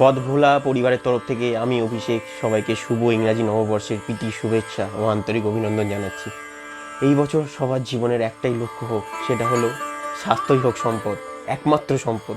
পথ ভোলা পরিবারের তরফ থেকে আমি অভিষেক সবাইকে শুভ ইংরাজি নববর্ষের প্রীতি, শুভেচ্ছা ও আন্তরিক অভিনন্দন জানাচ্ছি। এই বছর সবার জীবনের একটাই লক্ষ্য হোক, সেটা হলো স্বাস্থ্যই হোক সম্পদ, একমাত্র সম্পদ।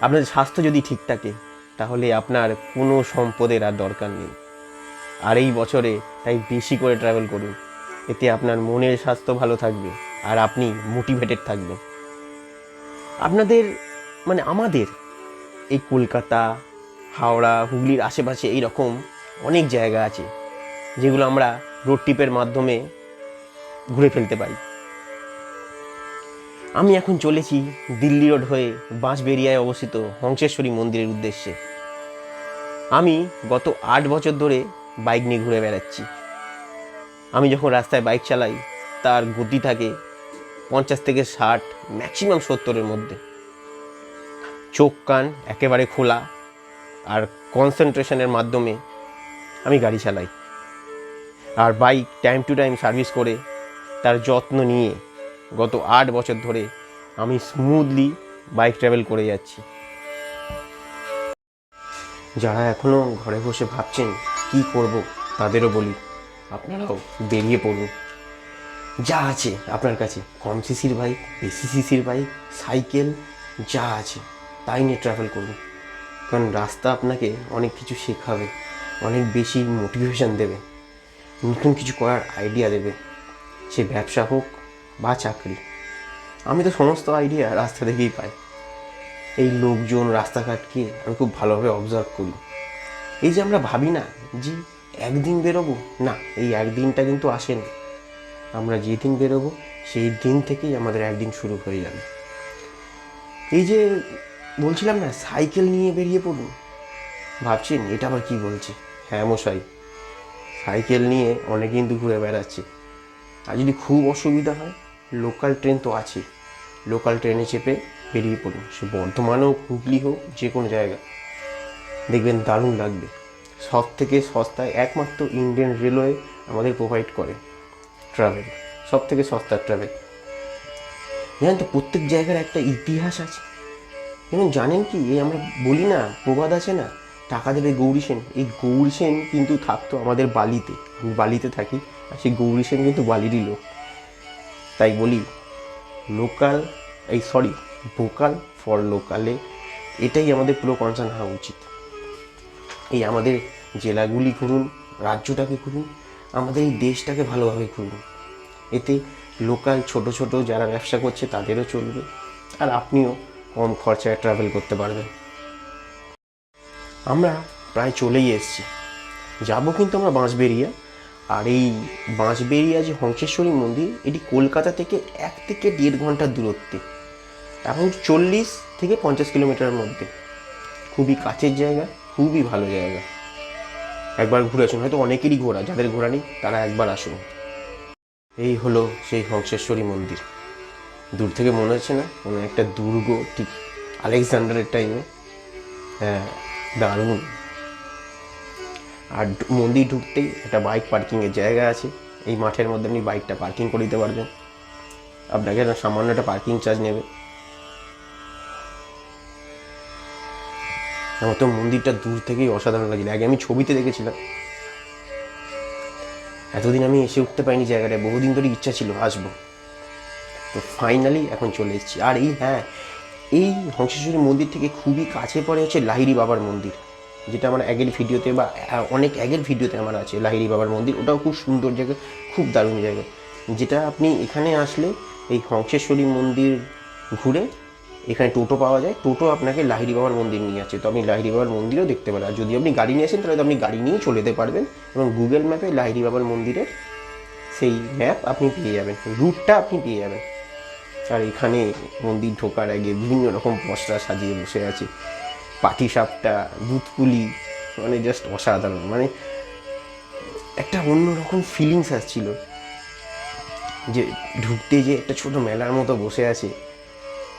আপনার স্বাস্থ্য যদি ঠিক থাকে, তাহলে আপনার কোনো সম্পদের আর দরকার নেই। আর এই বছরে তাই বেশি করে ট্রাভেল করুন, এতে আপনার মনের স্বাস্থ্য ভালো থাকবে আর আপনি মোটিভেটেড থাকবেন। আপনাদের মানে আমাদের এই কলকাতা, হাওড়া, হুগলির আশেপাশে এই রকম অনেক জায়গা আছে যেগুলো আমরা রোড ট্রিপের মাধ্যমে ঘুরে ফেলতে পারি। আমি এখন চলেছি দিল্লি রোড হয়ে বাঁশবেরিয়ায় অবস্থিত হংসেশ্বরী মন্দিরের উদ্দেশ্যে। আমি গত আট বছর ধরে বাইক নিয়ে ঘুরে বেড়াচ্ছি। আমি যখন রাস্তায় বাইক চালাই, তার গতি থাকে পঞ্চাশ থেকে ষাট ম্যাক্সিমাম সত্তরের মধ্যে। চোখ, কান একেবারে খোলা আর কনসেন্ট্রেশনের মাধ্যমে আমি গাড়ি চালাই। আর bike time to time service করে তার যত্ন নিয়ে গত আট বছর ধরে আমি স্মুথলি বাইক ট্রাভেল করে যাচ্ছি। যারা এখনও ঘরে বসে ভাবছেন কি করব তাদেরও বলি, আপনারাও বেরিয়ে পড়ুন। যা আছে আপনার কাছে। কম সিসির বাইক বেশি সিসির বাইক সাইকেল যা আছে। তাই নিয়ে ট্রাভেল করুন কারণ রাস্তা আপনাকে অনেক কিছু শেখাবে, অনেক বেশি মোটিভেশন দেবে, নতুন কিছু করার আইডিয়া দেবে, সে ব্যবসা হোক বা চাকরি। আমি তো সমস্ত আইডিয়া রাস্তা থেকেই পাই। এই লোকজন রাস্তাঘাটকে আমি খুব ভালোভাবে অবজার্ভ করি। এই যে আমরা ভাবি না যে একদিন বেরোবো? না, এই একদিনটা কিন্তু আসে না আমরা যেদিন বেরোবো, সেই দিন থেকেই আমাদের একদিন শুরু হয়ে যাবে। এই যে বলছিলাম না, সাইকেল নিয়ে বেরিয়ে পড়ুন ভাবছেন, এটা আবার কি বলছে? হ্যাঁ মশাই, সাইকেল নিয়ে অনেক কিন্তু ঘুরে বেড়াচ্ছে। আর যদি খুব অসুবিধা হয়, লোকাল ট্রেন তো আছে। লোকাল ট্রেনে চেপে বেরিয়ে পড়ুন সে বর্ধমান হোক হুগলি হোক, যে কোনো জায়গা। দেখবেন দারুণ লাগবে। সব থেকে সস্তায় একমাত্র ইন্ডিয়ান রেলওয়ে আমাদের প্রোভাইড করে ট্রাভেল। সব থেকে সস্তার ট্রাভেল। জানেন তো, প্রত্যেক জায়গার একটা ইতিহাস আছে। এবং জানেন কি, এই আমরা বলি না, প্রবাদ আছে না, টাকা দেবে গৌরী সেন। এই গৌরী সেন কিন্তু থাকতো আমাদের বালিতে। আমি বালিতে থাকি, আর সেই গৌরী সেন কিন্তু বালিরই লোক। তাই বলি, লোকাল, এই সরি ভোকাল ফর লোকালে এটাই আমাদের পুরো কনসার্ন হওয়া উচিত। এই আমাদের জেলাগুলি ঘুরুন, রাজ্যটাকে ঘুরুন, আমাদের এই দেশটাকে ভালোভাবে ঘুরুন। এতে লোকাল ছোট ছোট যারা ব্যবসা করছে তাদেরও চলবে। আর আপনিও কম খরচায় ট্রাভেল করতে পারবেন আমরা প্রায় চলেই এসেছি। যাব কিন্তু আমরা বাঁশবেরিয়া আর এই বাঁশবেরিয়া যে হংসেশ্বরী মন্দির, এটি কলকাতা থেকে এক থেকে দেড় ঘণ্টার দূরত্বে। এবং চল্লিশ থেকে পঞ্চাশ কিলোমিটারের মধ্যে। খুবই কাছের জায়গা, খুবই ভালো জায়গা। একবার ঘুরে আসুন, হয়তো অনেকেরই ঘোরা, যাদের ঘোরা নেই, তারা একবার আসুন। এই হলো সেই হংসেশ্বরী মন্দির। দূর থেকে মনে হচ্ছে না কোনো একটা দুর্গ ঠিক আলেকজান্ডারের টাইমে হ্যাঁ দারুণ। আর মন্দির ঢুকতেই একটা বাইক পার্কিংয়ের জায়গা আছে, এই মাঠের মধ্যে আপনি বাইকটা পার্কিং করে দিতে পারবেন। আপনাকে সামান্য একটা পার্কিং চার্জ নেবে। আমার তো মন্দিরটা দূর থেকেই অসাধারণ লাগছিল, আগে আমি ছবিতে দেখেছিলাম। এতদিন আমি এসে উঠতে পারিনি জায়গাটায়, বহুদিন ধরে ইচ্ছা ছিল আসব। তো ফাইনালি এখন চলে এসেছি। আর এই হ্যাঁ এই হংসেশ্বরী মন্দির থেকে খুবই কাছে পড়ে হচ্ছে লাহিড়ি বাবার মন্দির, যেটা আমার আগের ভিডিওতে বা অনেক আগের ভিডিওতে আমার আছে, লাহিড়ি বাবার মন্দির। ওটাও খুব সুন্দর জায়গা, খুব দারুণ জায়গা। যেটা আপনি এখানে আসলে এই হংসেশ্বরী মন্দির ঘুরে এখানে টোটো পাওয়া যায়। টোটো আপনাকে লাহিড়ি বাবার মন্দির নিয়ে যাচ্ছে তো আপনি লাহিড়ি বাবার মন্দিরও দেখতে পারেন। আর যদি আপনি গাড়ি নিয়ে আসেন, তাহলে তো আপনি গাড়ি নিয়েও চলে যেতে পারবেন এবং গুগল ম্যাপে লাহিড়ি বাবার মন্দিরের সেই ম্যাপ আপনি পেয়ে যাবেন। রুটটা আপনি পেয়ে যাবেন। আর এখানে মন্দির ঢোকার আগে বিভিন্ন রকম পসরা সাজিয়ে বসে আছে। পাটি সাপটা দুধপুলি মানে জাস্ট অসাধারণ। মানে একটা অন্যরকম ফিলিংস আসছিল যে ঢুকতে যে একটা ছোট মেলার মতো বসে আছে।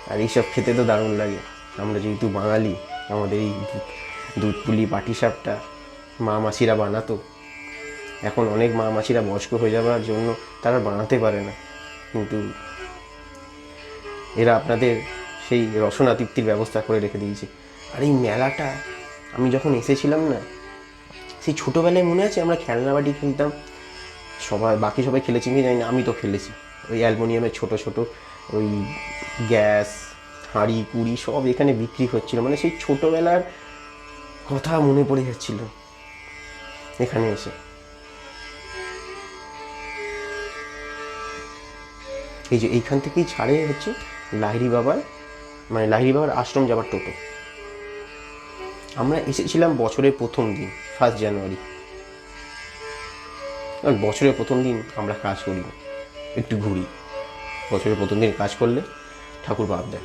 আর এইসব খেতে তো দারুণ লাগে। আমরা যেহেতু বাঙালি, আমাদের এই দুধ- দুধপুলি পাটিসাপটা মা মাসিরা বানাতো। এখন অনেক মা মাসিরা বয়স্ক হয়ে যাওয়ার জন্য তারা বানাতে পারে না। কিন্তু এরা আপনাদের সেই রসনা তৃপ্তির ব্যবস্থা করে রেখে দিয়েছে। আর এই মেলাটা আমি যখন এসেছিলাম না, সেই ছোটোবেলায় মনে আছে আমরা খেলনা বাটি খেলতাম? সবাই, বাকি সবাই খেলেছি কি জানি না, আমি তো খেলেছি। ওই অ্যালমোনিয়ামের ছোট ছোট, ওই গ্যাস, হাঁড়ি, কুড়ি সব এখানে বিক্রি হচ্ছিল। মানে সেই ছোটোবেলার কথা মনে পড়ে যাচ্ছিল এখানে এসে। এই যে এইখান থেকেই ছাড়ে হচ্ছে লাহিরি বাবার মানে লাহিরি বাবার আশ্রম যাবার টোটো। আমরা এসেছিলাম বছরের প্রথম দিন ফার্স্ট জানুয়ারি কারণ বছরের প্রথম দিন আমরা কাজ করি একটু ঘুরি। বছরের প্রথম দিন কাজ করলে ঠাকুর বাপ দেয়।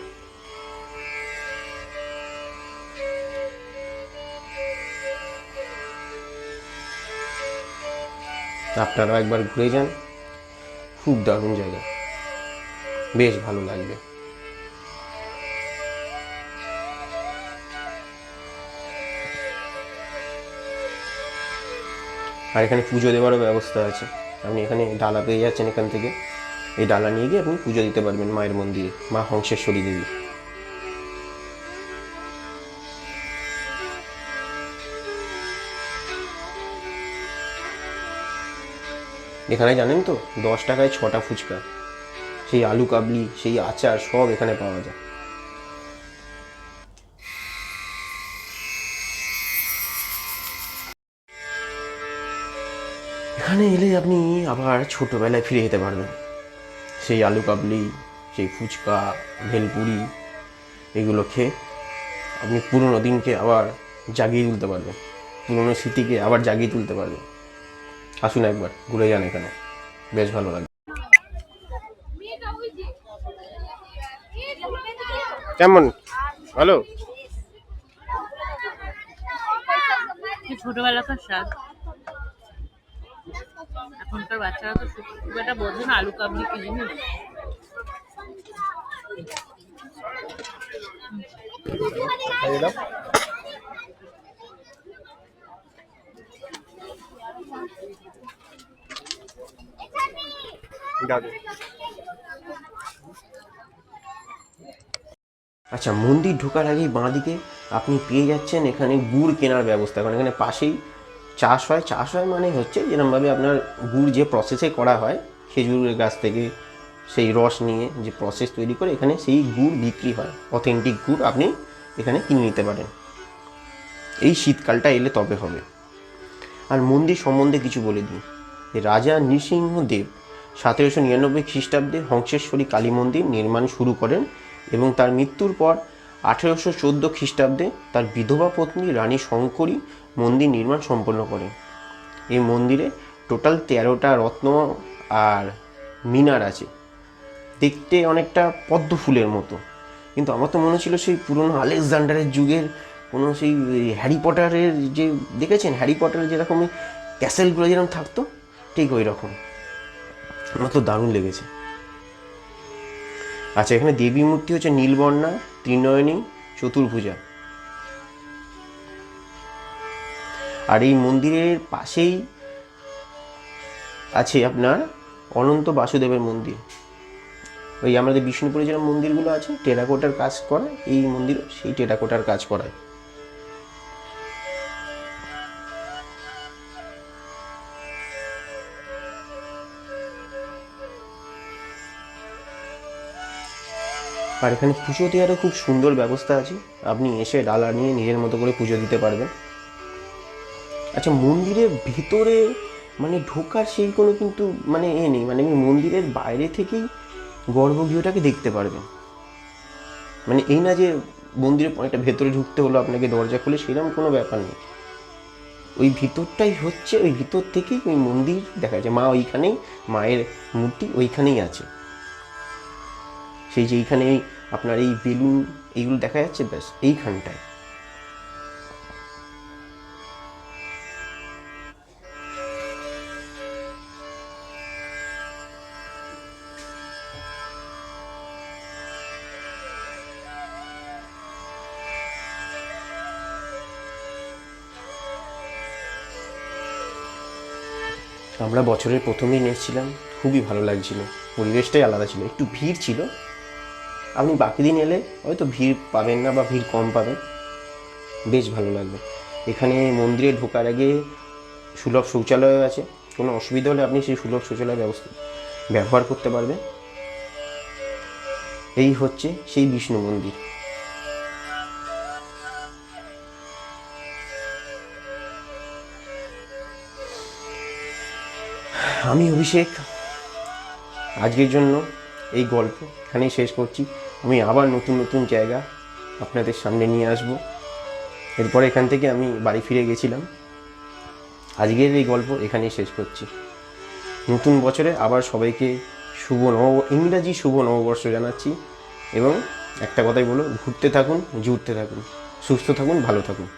আপনারাও একবার ঘুরে যান, খুব দারুণ জায়গা। বেশ ভালো লাগবে। আর এখানে পুজো দেওয়ারও ব্যবস্থা আছে। আপনি এখানে ডালা পেয়ে যাচ্ছেন এখান থেকে। এই ডালা নিয়ে গিয়ে আপনি পুজো দিতে পারবেন মায়ের মন্দিরে, মা হংসেশ্বরী দেবী। এখানে জানেন তো, দশ টাকায় ছটা ফুচকা। সেই আলু কাবলি, সেই আচার সব এখানে পাওয়া যায়। এখানে এলে আপনি আবার ছোটোবেলায় ফিরে যেতে পারবেন। সেই আলু কাবলি, সেই ফুচকা, ভেলপুরি, এগুলো খেয়ে আপনি পুরনো দিনকে আবার জাগিয়ে তুলতে পারবেন। পুরনো স্মৃতিকে আবার জাগিয়ে তুলতে পারবেন। আসুন একবার, ঘুরে যান এখানে। বেশ ভালো লাগবে কেমন? ভালো? ছোটবেলাকার স্বাদ। এখনকার বাচ্চারা তো খুব একটা বোঝে না আলু কাবলি কি জিনিস। আচ্ছা মন্দির ঢোকার আগেই বাঁ দিকে আপনি পেয়ে যাচ্ছেন এখানে গুড় কেনার ব্যবস্থা। কারণ এখানে পাশেই চাষ হয় চাষ হয় মানে হচ্ছে যেরকমভাবে আপনার গুড় যে প্রসেসে করা হয়, খেজুরের গাছ থেকে সেই রস নিয়ে যে প্রসেস তৈরি করে এখানে সেই গুড় বিক্রি হয়। অথেন্টিক গুড় আপনি এখানে কিনে নিতে পারেন। এই শীতকালটা এলে তবে হবে। আর মন্দির সম্বন্ধে কিছু বলে দিই। রাজা নৃসিংহদেব সতেরোশো নিরানব্বই খ্রিস্টাব্দে হংসেশ্বরী কালী মন্দির নির্মাণ শুরু করেন এবং তার মৃত্যুর পর আঠেরোশো চোদ্দ খ্রিস্টাব্দে তার বিধবা পত্নী রানী শঙ্করী মন্দির নির্মাণ সম্পন্ন করে। এই মন্দিরে টোটাল তেরোটা রত্ন আর মিনার আছে। দেখতে অনেকটা পদ্ম ফুলের মতো। কিন্তু আমার তো মনে ছিল সেই পুরনো আলেকজান্ডারের যুগের কোনো সেই হ্যারি পটারের যে, দেখেছেন? হ্যারি পটারের যেরকম ক্যাসেলগুলো যেরকম থাকতো, ঠিক ওই রকম আমার তো দারুণ লেগেছে। আচ্ছা এখানে দেবী মূর্তি হচ্ছে নীলবর্ণা, ত্রিনয়নী, চতুর্ভুজা। আর এই মন্দিরের পাশেই আছে আপনার অনন্ত বাসুদেবের মন্দির। ওই আমাদের বিষ্ণুপুরে যেরকম মন্দিরগুলো আছে, টেরাকোটার কাজ করা, এই মন্দির, সেই টেরাকোটার কাজ করায় আর এখানে পুজো দেওয়ারও খুব সুন্দর ব্যবস্থা আছে। আপনি এসে ডালা নিয়ে নিজের মতো করে পুজো দিতে পারবেন। আচ্ছা মন্দিরের ভেতরে মানে ঢোকার সেই কোনো কিন্তু মানে এ নেই। মানে আমি মন্দিরের বাইরে থেকেই গর্ভগৃহটাকে দেখতে পারবেন। মানে এই না যে মন্দিরের একটা ভেতরে ঢুকতে হলো আপনাকে দরজা খুলে সেরকম কোনো ব্যাপার নেই। ওই ভিতরটাই হচ্ছে, ওই ভিতর থেকেই ওই মন্দির দেখা যায়। মা ওইখানেই, মায়ের মূর্তি ওইখানেই আছে। সেই যে এইখানে আপনার এই বেলুন, এইগুলো দেখা যাচ্ছে ব্যাস, এইখানটায়। আমরা বছরের প্রথম দিন এসেছিলাম খুবই ভালো লাগছিল। পরিবেশটাই আলাদা ছিল। একটু ভিড় ছিল। আপনি বাকি দিন এলে হয়তো ভিড় পাবেন না বা ভিড় কম পাবেন। বেশ ভালো লাগবে এখানে মন্দিরে ঢোকার আগে সুলভ শৌচালয় আছে। কোনো অসুবিধা হলে আপনি সেই সুলভ শৌচালয় ব্যবস্থা ব্যবহার করতে পারবেন। এই হচ্ছে সেই বিষ্ণু মন্দির। আমি অভিষেক। আজকের জন্য এই গল্প এখানেই শেষ করছি। আমি আবার নতুন নতুন জায়গা আপনাদের সামনে নিয়ে আসব। এরপর এখান থেকে আমি বাড়ি ফিরে গেছিলাম। আজকের এই গল্প এখানেই শেষ করছি। নতুন বছরে আবার সবাইকে শুভ নব ইংরাজি শুভ নববর্ষ জানাচ্ছি এবং একটা কথাই বলো ঘুরতে থাকুন, জুড়তে থাকুন, সুস্থ থাকুন, ভালো থাকুন।